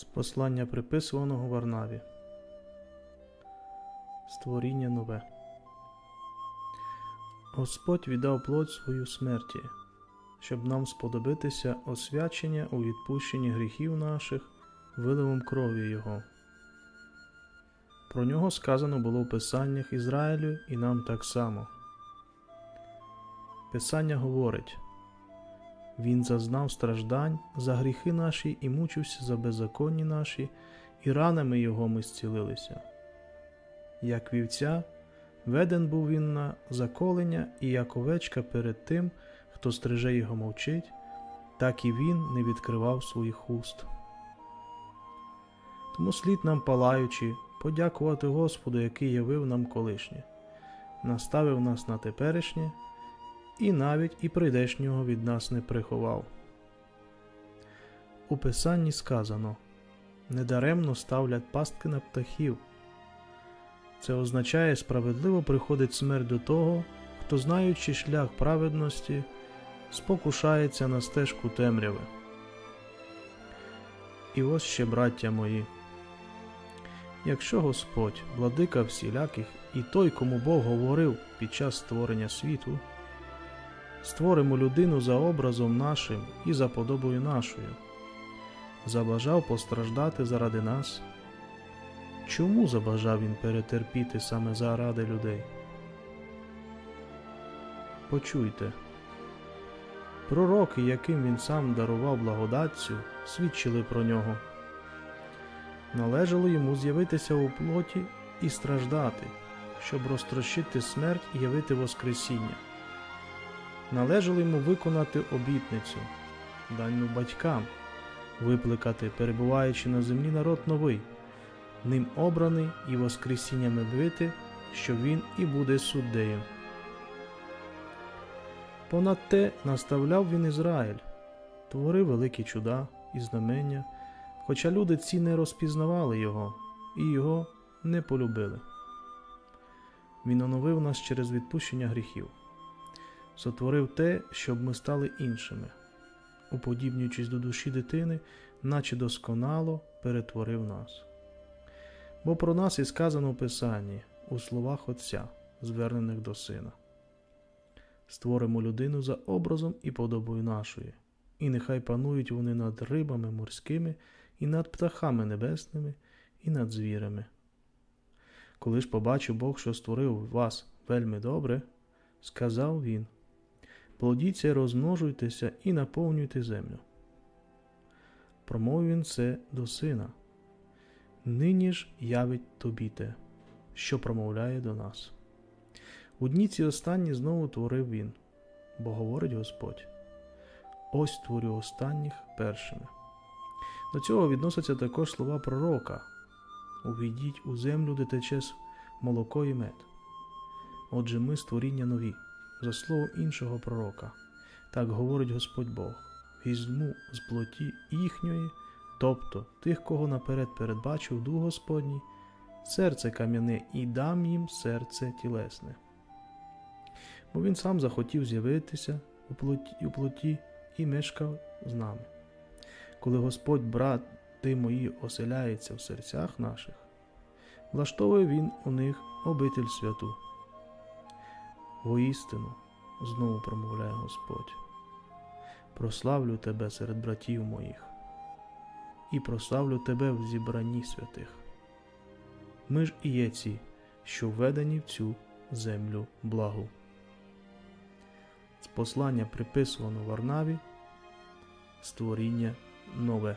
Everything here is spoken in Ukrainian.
З послання приписуваного Варнаві. Створіння нове. Господь віддав плоть свою смерті, щоб нам сподобитися освячення у відпущенні гріхів наших виливом крові Його. Про нього сказано було в Писаннях Ізраїлю і нам так само. Писання говорить Він зазнав страждань за гріхи наші і мучився за беззаконні наші, і ранами Його ми зцілилися. Як вівця, веден був він на заколення, і як овечка перед тим, хто стриже його мовчить, так і він не відкривав своїх уст. Тому слід нам палаючи, подякувати Господу, який явив нам колишнє, наставив нас на теперішнє, і навіть і прийдешнього від нас не приховав. У Писанні сказано недаремно ставлять пастки на птахів. Це означає, справедливо приходить смерть до того, хто, знаючи шлях праведності, спокушається на стежку темряви. І ось ще, браття мої, якщо Господь, владика всіляких, і той, кому Бог говорив під час створення світу, створимо людину за образом нашим і за подобою нашою, забажав постраждати заради нас. Чому забажав він перетерпіти саме заради людей? Почуйте. Пророки, яким він сам дарував благодаттю, свідчили про нього. Належало йому з'явитися у плоті і страждати, щоб розтрощити смерть і явити Воскресіння. Належало йому виконати обітницю, дану батькам, випликати, перебуваючи на землі народ новий ним обраний і Воскресіннями бити, що він і буде суддеєм. Понад те наставляв він Ізраїль, творив великі чуда і знамення, хоча люди ці не розпізнавали його і його не полюбили. Він оновив нас через відпущення гріхів, сотворив те, щоб ми стали іншими, уподібнюючись до душі дитини, наче досконало перетворив нас. Бо про нас і сказано в Писанні у словах Отця, звернених до Сина. Створимо людину за образом і подобою нашої, і нехай панують вони над рибами морськими, і над птахами небесними, і над звірами. Коли ж побачив Бог, що створив вас вельми добре, сказав він: Плодіться, розмножуйтеся і наповнюйте землю. Промовив він це до сина нині ж явить тобі те, що промовляє до нас. У дні ці останні знову творив він, бо говорить Господь: Ось творю останніх першими. До цього відносяться також слова пророка: Увійдіть у землю, де тече молоко і мед. Отже, ми створіння нові, за словом іншого пророка. Так говорить Господь Бог: візьму з плоті їхньої тобто тих, кого наперед передбачив Дух Господній, серце кам'яне і дам їм серце тілесне. Бо він сам захотів з'явитися у плоті, у плоті і мешкав з нами. Коли Господь, брати мої, оселяється в серцях наших, влаштовує Він у них обитель святу. Воістину, знову промовляє Господь, прославлю тебе серед братів моїх і прославлю тебе в зібранні святих. Ми ж і є ці, що введені в цю землю благу. З послання приписувано Варнаві створіння нове.